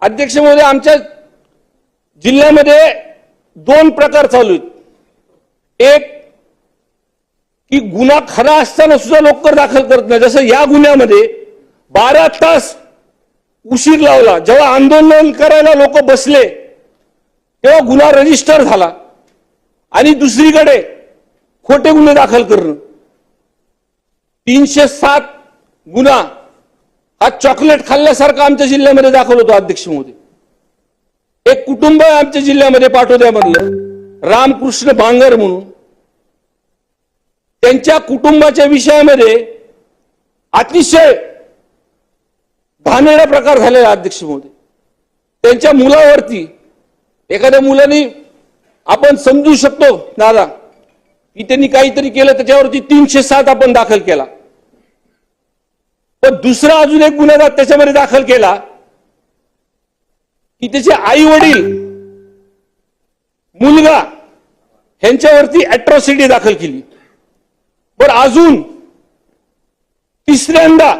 अध्यक्ष महोदय आमच्या जिल्ह्यामध्ये दोन प्रकार चालू आहेत. एक की गुन्हा खरा असताना सुद्धा लवकर दाखल करत नाही. जसं या गुन्ह्यामध्ये बारा तास उशीर लावला. जेव्हा आंदोलन करायला लोक बसले तेव्हा गुन्हा रजिस्टर झाला. आणि दुसरीकडे खोटे गुन्हे दाखल करणं. तीनशे सात गुन्हा हा चॉकलेट खाल्ल्यासारखा आमच्या जिल्ह्यामध्ये दाखवलं होतो अध्यक्ष मोदी. एक कुटुंब आहे आमच्या जिल्ह्यामध्ये पाटोद्यामधलं रामकृष्ण बांगर म्हणून. त्यांच्या कुटुंबाच्या विषयामध्ये अतिशय घाणेरडा प्रकार झालेला अध्यक्ष मोदी. त्यांच्या मुलावरती एखाद्या मुलाने आपण समजू शकतो दादा की त्यांनी काहीतरी केलं त्याच्यावरती तीनशे सात आपण दाखल केला. पण दुसरा अजून एक गुन्हा त्याच्यामध्ये दाखल केला की त्याचे आई वडील मुलगा ह्यांच्यावरती अॅट्रॉसिटी दाखल केली. पण अजून तिसऱ्यांदा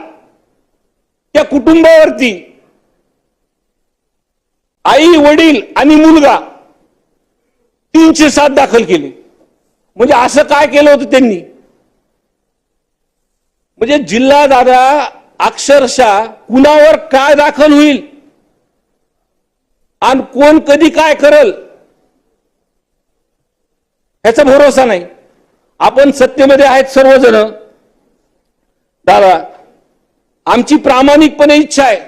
त्या कुटुंबावरती आई वडील आणि मुलगा तीनशे सात दाखल केले. म्हणजे असं काय केलं होतं त्यांनी? म्हणजे जिल्हा दादा अक्षरशः कुणावर काय दाखल होईल? आणि कोण कधी काय करल? ह्याचा भरोसा नाही. आपण सत्तेमध्ये आहेत सर्वजण. दादा आमची प्रामाणिकपणे इच्छा आहे.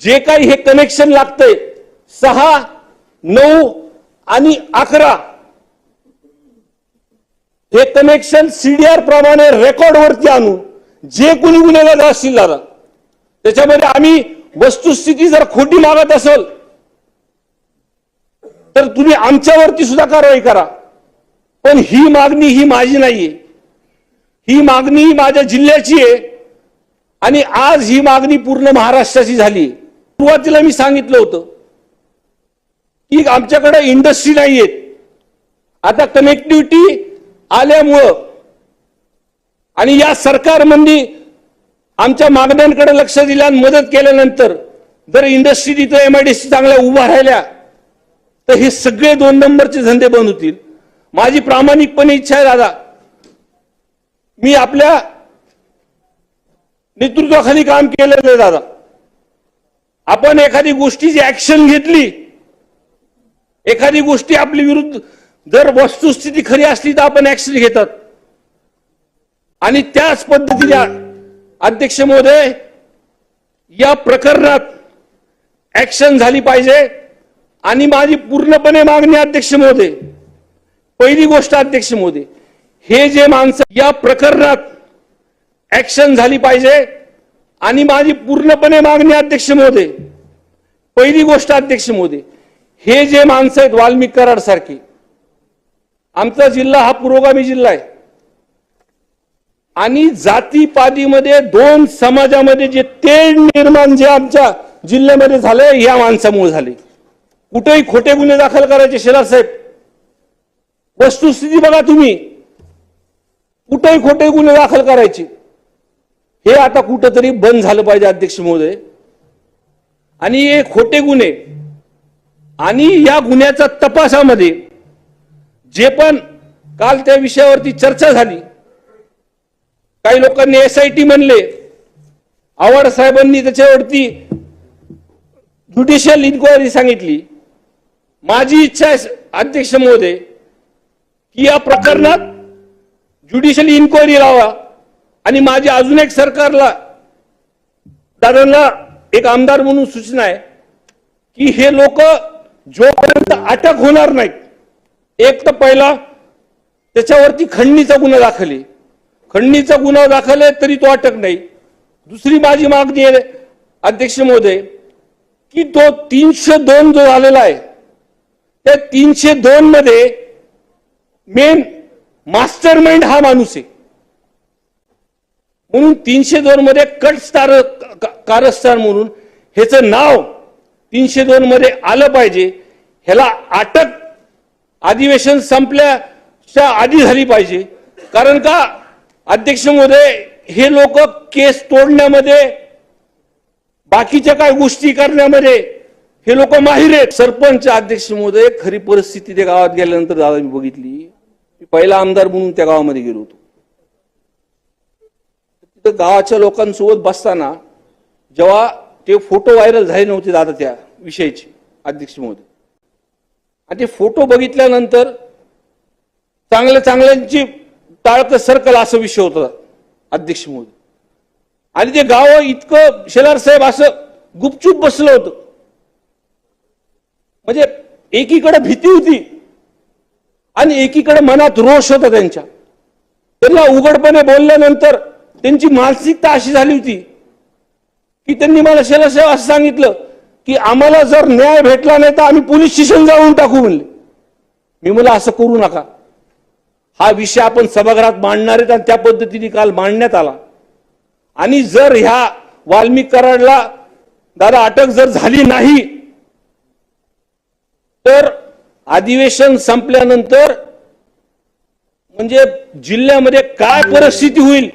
जे काही हे कनेक्शन लागतंय सहा नऊ आणि अकरा हे कनेक्शन सीडीआर प्रमाणे रेकॉर्डवरती आणू. जे कोणी गुन्हेगार असतील दादा त्याच्यामध्ये आम्ही वस्तुस्थिती जर खोटी मागत असेल तर तुम्ही आमच्यावरती सुद्धा कारवाई करा. पण ही मागणी ही माझी नाहीये. ही मागणी ही माझ्या जिल्ह्याची आहे. आणि आज ही मागणी पूर्ण महाराष्ट्राची झाली. सुरुवातीला मी सांगितलं होतं की आमच्याकडे इंडस्ट्री नाहीयेत. आता कनेक्टिव्हिटी आल्यामुळं आणि या सरकारमंदी आमच्या मागण्यांकडे लक्ष दिलं मदत केल्यानंतर जर इंडस्ट्री तिथं एमआयडीसी चांगल्या उभा राहिल्या तर हे सगळे दोन नंबरचे धंदे बंद होतील. माझी प्रामाणिकपणे इच्छा आहे दादा. मी आपल्या नेतृत्वाखाली काम केलेलं आहे दादा. आपण एखादी गोष्टीची ऍक्शन घेतली एखादी गोष्टी आपली विरुद्ध जर वस्तुस्थिती खरी असली तर आपण ऍक्शन घेतात. आणि त्याच पद्धतीने अध्यक्ष महोदय या प्रकरणात ऍक्शन झाली पाहिजे. आणि माझी पूर्णपणे मागणी अध्यक्ष महोदय पहिली गोष्ट अध्यक्ष महोदय हे जे माणसं या प्रकरणात ऍक्शन झाली पाहिजे. आणि माझी पूर्णपणे मागणी अध्यक्ष महोदय पहिली गोष्ट अध्यक्ष महोदय हे जे माणसं आहेत वाल्मिक कराड सारखी आमचा जिल्हा हा पुरोगामी जिल्हा आहे. आणि जातीपातीमध्ये दोन समाजामध्ये जे तेढ निर्माण जे आमच्या जिल्ह्यामध्ये झाले या माणसामुळे झाले. कुठेही खोटे गुन्हे दाखल करायचे शेलार साहेब. वस्तुस्थिती बघा तुम्ही. कुठेही खोटे गुन्हे दाखल करायचे. हे आता कुठंतरी बंद झालं पाहिजे अध्यक्ष महोदय. आणि हे खोटे गुन्हे आणि या गुन्ह्याच्या तपासामध्ये जे पण काल त्या विषयावरती चर्चा झाली काही लोकांनी एस आय टी म्हणले. आव्हाड साहेबांनी त्याच्यावरती ज्युडिशियल इन्क्वायरी सांगितली. माझी इच्छा आहे अध्यक्ष महोदय की या प्रकरणात ज्युडिशियल इन्क्वायरी लावा. आणि माझी अजून एक सरकारला दादांना एक आमदार म्हणून सूचना आहे की हे लोक जोपर्यंत अटक होणार नाहीत एक तर पहिला त्याच्यावरती खंडणीचा गुन्हा दाखल आहे. खंडणीचा गुन्हा दाखल आहे तरी तो अटक नाही. दुसरी माझी मागणी आहे अध्यक्ष महोदय की तो तीनशे दोन जो झालेला आहे त्या तीनशे दोन मध्ये मेन मास्टर माइंड हा माणूस आहे. म्हणून तीनशे दोन मध्ये कट स्टार कारस्थान म्हणून ह्याचं नाव तीनशे दोन मध्ये आलं पाहिजे. ह्याला अटक अधिवेशन संपल्याच्या आधी झाली पाहिजे. कारण का? अध्यक्ष महोदय हे लोक केस तोडण्यामध्ये बाकीच्या काय गोष्टी करण्यामध्ये हे लोक माहीर आहेत. सरपंच अध्यक्ष महोदय खरी परिस्थिती त्या गावात गेल्यानंतर दादा मी बघितली. मी पहिला आमदार म्हणून त्या गावामध्ये गेलो होतो. तिथं गावाच्या लोकांसोबत बसताना जेव्हा ते फोटो व्हायरल झाले नव्हते दादा त्या विषयीचे अध्यक्ष महोदय. आणि ते फोटो बघितल्यानंतर चांगल्या चांगल्यांची टाळकं सर्कल असा विषय होता अध्यक्ष म्हणून आणि ते गाव इतकं शेलार साहेब असं गुपचूप बसलं होतं. म्हणजे एकीकडे भीती होती आणि एकीकडे मनात रोष होता त्यांच्या. त्यांना उघडपणे बोलल्यानंतर त्यांची मानसिकता अशी झाली होती की त्यांनी मला शेलार साहेब असं सांगितलं की आम्हाला जर न्याय भेटला नाही तर आम्ही पोलीस स्टेशन जाऊन टाकू म्हणले. मी मला असं करू नका. हा विषय आपण सभागृहात मांडणार आहेत आणि त्या पद्धतीने काल मांडण्यात आला. आणि जर ह्या वाल्मिक कराडला दादा अटक जर झाली नाही तर अधिवेशन संपल्यानंतर म्हणजे जिल्ह्यामध्ये काय परिस्थिती होईल?